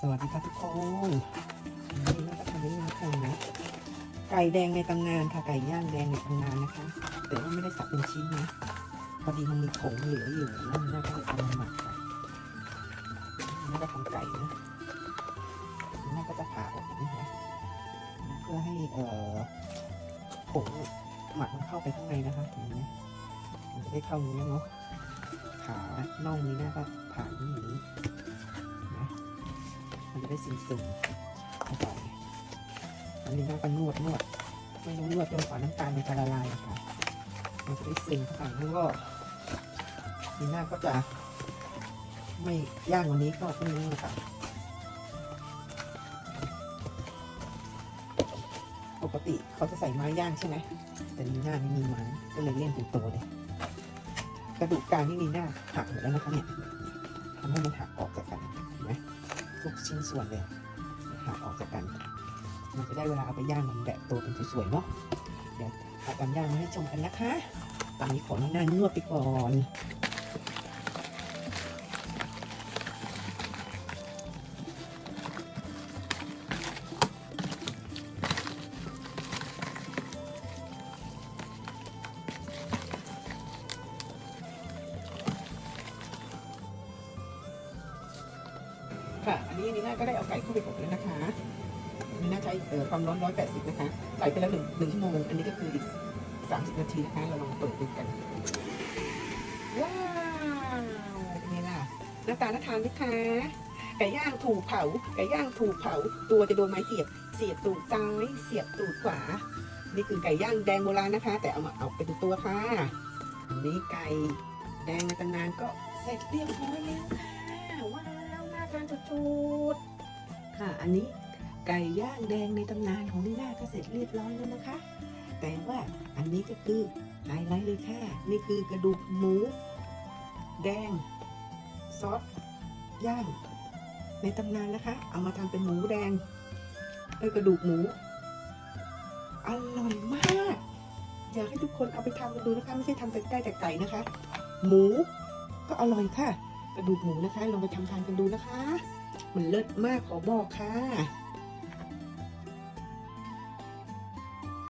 สวัสดีครับทุกคนวันนี้เราจะทำนี้นะคะนะไก่แดงในตำนานค่ะไก่ย่างแดงในตำนานนะคะ แต่ว่าไม่ได้สับเป็นชิ้นนะพอดีมันมีผงเหลืออยู่นั่นน่าจะเอามาหมักค่ะน่าจะทำไก่นะน่าก็จะผ่าออกนี้นะเพื่อให้เอ่อผงหมักมันเข้าไปข้างในนะคะเห็นไหมมันจะได้เข้าเนื้อเนาะขาน่องนี้น่ก็ผ่าอย่างนี้ ได้ซึมซึมๆเข้าไปอันนี้เราก็นวดนวดไม่รู้นวดจนกว่าน้ำตาลมันจะละลายค่ะมันจะได้ซึมเข้าไปแล้วก็นีหน่าก็จะไม่ย่างวันนี้ก็พรุ่งนี้ค่ะปกติเขาจะใส่ไม้ย่างใช่ไหมแต่นีน่าไม่มีไม้ก็เลยเล่นเป็นตัวเลย กระดูกกลางนี่นีน่าหักหมดแล้วนะคะเนี่ยทำให้มันหักออก ชิ้นส่วนเลยหักออกจากกัน มันจะได้เวลาเอาไปย่างมันแบบตัวเป็นสวยๆเนาะเดี๋ยวเอาการย่างมาให้ชมกันนะคะ ตอนนี้ขอหน้านวดไปก่อน ค่ะ อันนี้นี่น่าก็ได้เอาไก่เข้าไปอบแล้วนะคะนี่น่าใช้ความร้อน 180 นะคะ ใส่ไปแล้วหนึ่งหนึ่งชั่วโมง อันนี้ก็คืออีก 30 นาทีนะคะ เราลองเปิดดูกัน ว้าวเป็นไงล่ะ หน้าตาน่าทานไหมคะ ไก่ย่างถูกเผา ไก่ย่างถูกเผา ตัวจะโดนไม้เสียบ เสียบตูดซ้าย เสียบตูดขวา นี่คือไก่ย่างแดงโบราณนะคะ แต่เอามาเอาเป็นตัวค่ะอันนี้ไก่แดงในตำนานก็เสร็จเรียบร้อยแล้วค่ะว้าว ทานสุดๆค่ะ อันนี้ไก่ย่างแดงในตำนานของลีน่าก็เสร็จเรียบร้อยแล้วนะคะ แต่ว่าอันนี้ก็คือไฮไลท์เลยค่ะ นี่คือกระดูกหมู แดง ซอสย่างในตำนานนะคะ เอามาทำเป็นหมูแดงเออกระดูกหมู อร่อยมาก อยากให้ทุกคนเอาไปทำกันดูนะคะ ไม่ใช่ทำแต่ได้แต่ไก่นะคะ หมูก็อร่อยค่ะ กระดูกหมูนะคะลองไปทำทานกันดูนะคะ มันเลิศมากขอบอกค่ะ